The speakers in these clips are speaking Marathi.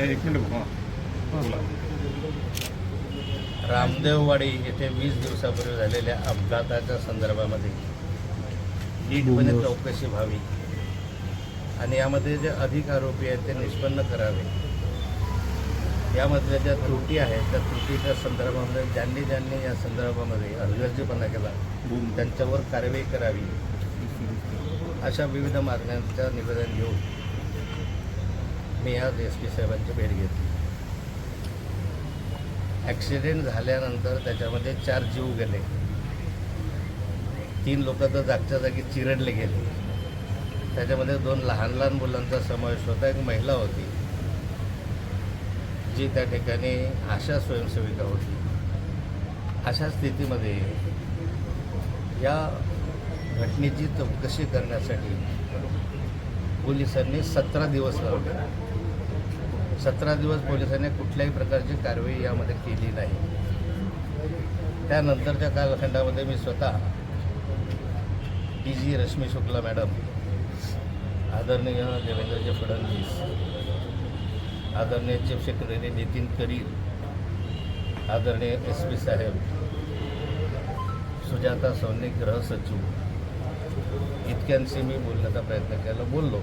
एक मिनिट बोला. रामदेववाडी येथे वीस दिवसापूर्वी झालेल्या अपघाताच्या संदर्भामध्ये नीटपणे चौकशी व्हावी. आणि यामध्ये जे अधिक आरोपी आहेत ते निष्पन्न करावे. यामधल्या ज्या त्रुटी आहेत त्या त्रुटीच्या संदर्भामध्ये ज्यांनी ज्यांनी या संदर्भामध्ये हलगर्जीपणा केला त्यांच्यावर कारवाई करावी. अशा विविध मागण्यांचं निवेदन घेऊन मी आज एस पी साहेबांची भेट घेतली. ॲक्सिडेंट झाल्यानंतर त्याच्यामध्ये चार जीव गेले. तीन लोक तर जागच्या जागी चिरडले गेले. त्याच्यामध्ये दोन लहान लहान मुलांचा समावेश होता एक महिला होती जी त्या ठिकाणी आशा स्वयंसेविका होती. अशा स्थितीमध्ये या घटनेची चौकशी करण्यासाठी पोलिसांनी सतरा दिवस लावले. सतरा दिवस पोलिसांनी कुठल्याही प्रकारची कारवाई यामध्ये केली नाही. त्यानंतरच्या कालखंडामध्ये मी स्वतः D G Rashmi Shukla madam आदरणीय देवेंद्रजी फडणवीस आदरणीय चीफ सेक्रेटरी नितीन करीर आदरणीय एस पी साहेब सुजाता सोनी गृहसचिव इतक्यांशी मी बोलण्याचा प्रयत्न केला बोललो.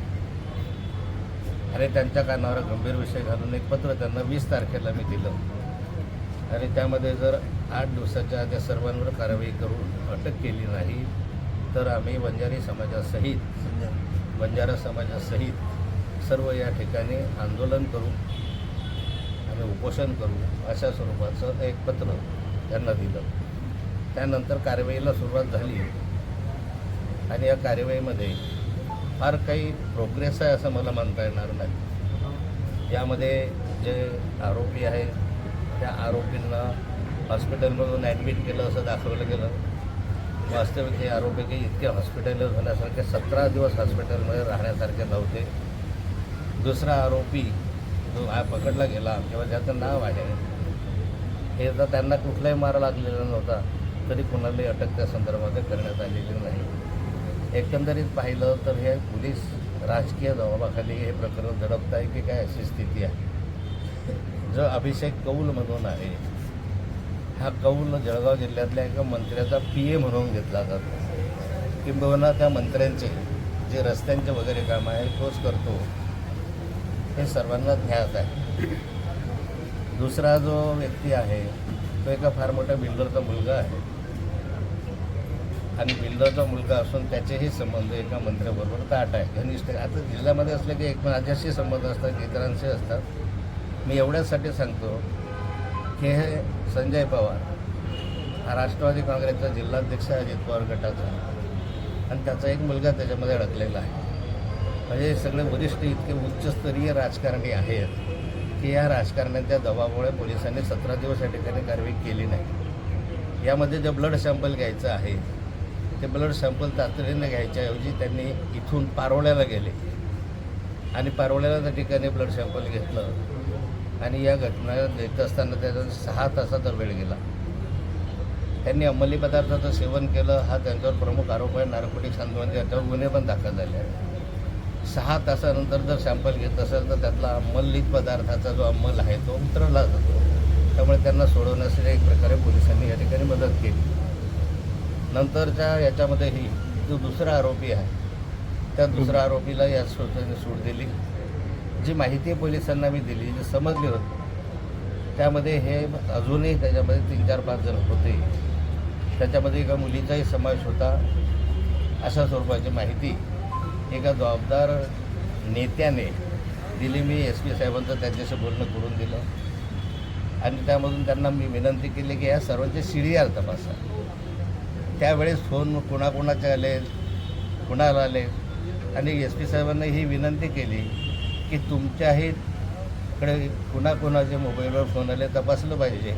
आणि त्यांच्या कानावर गंभीर विषय घालून एक पत्र त्यांना वीस तारखेला मी दिलं. आणि त्यामध्ये जर आठ दिवसाच्या त्या सर्वांवर कारवाई करून अटक केली नाही तर आम्ही बंजारी समाजासहित बंजारा समाजासहित सर्व या ठिकाणी आंदोलन करू आणि उपोषण करू अशा स्वरूपाचं एक पत्र त्यांना दिलं. त्यानंतर कारवाईला सुरुवात झाली. आणि या कारवाईमध्ये फार काही प्रोग्रेस आहे असं मला मानता येणार नाही. यामध्ये जे आरोपी आहेत त्या आरोपींना हॉस्पिटलमधून ॲडमिट केलं असं दाखवलं गेलं. वास्तविक हे आरोपी काही इतके हॉस्पिटल झाल्यासारखे सतरा दिवस हॉस्पिटलमध्ये राहण्यासारखे नव्हते. दुसरा आरोपी जो हा पकडला गेला किंवा ज्याचं नाव आहे हे तर त्यांना कुठलाही मार लागलेला नव्हता. तरी कुणालाही अटक त्या संदर्भात करण्यात आलेली नाही. एकंदरीत पाहिलं तर हे पोलीस राजकीय दबावाखाली हे प्रकरण झडपत आहे की काय अशी स्थिती आहे? जो अभिषेक कौल म्हणून आहे हा कौल जळगाव जिल्ह्यातल्या एका मंत्र्याचा पी ए म्हणून घेतला जातो. किंबहुना त्या मंत्र्यांचे जे रस्त्यांचे वगैरे काम आहे तोच करतो. हे सर्वांना ज्ञात आहे. दुसरा जो व्यक्ती आहे तो एका फार मोठ्या बिल्डरचा मुलगा आहे. आणि बिल्डरचा मुलगा असून त्याचेही संबंध एका मंत्र्याबरोबर ताट आहे. घनिष्ठ आता जिल्ह्यामध्ये असले की एक माझ्याशी संबंध असतात इतरांशी असतात. मी एवढ्याचसाठी सांगतो की हे संजय पवार हा राष्ट्रवादी काँग्रेसचा जिल्हाध्यक्ष अजित पवार गटाचा. आणि त्याचा एक मुलगा त्याच्यामध्ये अडकलेला आहे. म्हणजे सगळे वरिष्ठ इतके उच्चस्तरीय राजकारणी आहेत की या राजकारण्यांच्या दबावामुळे पोलिसांनी सतरा दिवस या ठिकाणी कारवाई केली नाही. यामध्ये जे ब्लड सॅम्पल घ्यायचं आहे ते ब्लड सॅम्पल तातडीने घ्यायच्याऐवजी त्यांनी इथून पारोळ्याला गेले. आणि पारोळ्याला त्या ठिकाणी ब्लड सॅम्पल घेतलं. आणि या घटना देत असताना त्याचा सहा तासाचा वेळ गेला. त्यांनी अंमली पदार्थाचं सेवन केलं. हा त्यांच्यावर प्रमुख आरोप आहे. नार्कोटिक्स आंदोलन त्याच्यावर गुन्हे पण दाखल झाले आहेत. सहा तासानंतर जर सॅम्पल घेत असेल तर त्यातला अंमलीत पदार्थाचा जो अंमल आहे तो उतरला जातो. त्यामुळे त्यांना सोडवण्यासाठी एक प्रकारे पोलिसांनी या ठिकाणी मदत केली. नंतरच्या याच्यामध्येही जो दुसरा आरोपी आहे त्या दुसऱ्या आरोपीला या संस्थेने सूट दिली. जी माहिती पोलिसांना मी दिली जी समजली होती त्यामध्ये हे अजूनही त्याच्यामध्ये तीन चार पाच जण होते. त्याच्यामध्ये एका मुलीचाही समावेश होता. अशा स्वरूपाची माहिती एका जबाबदार नेत्याने दिली. मी एस पी साहेबांचं त्यांच्याशी बोलणं करून दिलं. आणि त्यामधून त्यांना मी विनंती केली की या सर्वांचे सी डी आर तपासा. त्यावेळेस फोन कोणाकोणाचे आले कुणाला आले? आणि एस पी साहेबांना ही विनंती केली की तुमच्याही कडे कुणाकुणाचे मोबाईलवर फोन आले तपासलं पाहिजे.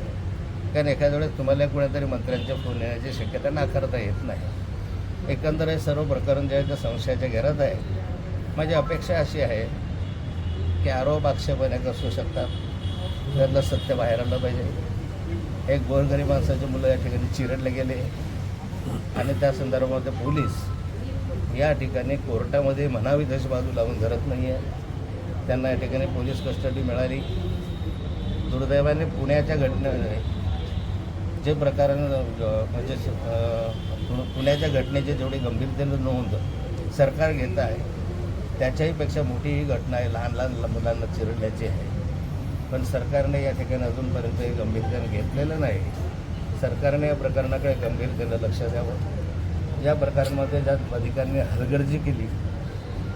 कारण एखाद्या वेळेस तुम्हाला कुणातरी मंत्र्यांचे फोन येण्याची शक्यता नाकारता येत नाही. एकंदर हे सर्व प्रकरण जे आहे ते संशयाच्या घेरात आहे. माझी अपेक्षा अशी आहे की आरोप आक्षेप अनेक असू शकतात. त्यातलं सत्य बाहेर आलं पाहिजे. एक गोरगरीब माणसाची मुलं या ठिकाणी चिरडले गेले. आणि त्या संदर्भामध्ये पोलीस या ठिकाणी कोर्टामध्ये म्हणावी तशी बाजू लावून धरत नाही आहे त्यांना या ठिकाणी पोलीस कस्टडी मिळाली. दुर्दैवाने पुण्याच्या घटने जे प्रकार म्हणजे पुण्याच्या घटनेचे जेवढी गंभीरतेनं नोंद सरकार घेत आहे त्याच्याहीपेक्षा मोठी ही घटना आहे. लहान लहान मुलांना चिरडल्याची आहे. पण सरकारने या ठिकाणी अजूनपर्यंत हे गंभीरतेनं घेतलेलं नाही. सरकारने या प्रकरणाकडे गंभीरतेनं लक्ष द्यावं. या प्रकरणामध्ये ज्या अधिकाऱ्यांनी हलगर्जी केली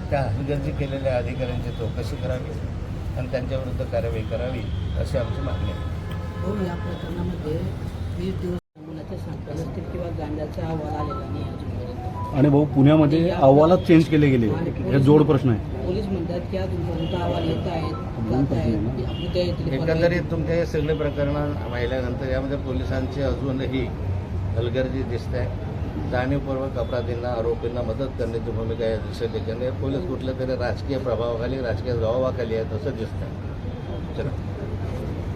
त्या हलगर्जी केलेल्या अधिकाऱ्यांची चौकशी करावी आणि त्यांच्याविरुद्ध कारवाई करावी अशी आमची मागणी आहे. हो या प्रकरणामध्ये वीस दिवस मुलाच्या सापडले असतील किंवा गांजाचा अहवाल आलेला नाही आणि भाऊ पुण्यामध्ये अहवालात चेंज केले गेले. हे जोड प्रश्न आहे. पोलीस म्हणतात की अजूनपर्यंत अहवाल येत आहेत जात आहेत उद्या येतील एकंदरीत तुमचे हे सगळे प्रकरण पाहिल्यानंतर यामध्ये पोलिसांची अजूनही हलगर्जी दिसते आहे. जाणीवपूर्वक अपराधींना आरोपींना मदत करण्याची भूमिका या दिसत ठिकाणी पोलीस कुठल्या तरी राजकीय प्रभावाखाली राजकीय जबाबाखाली आहेत असं दिसतं चला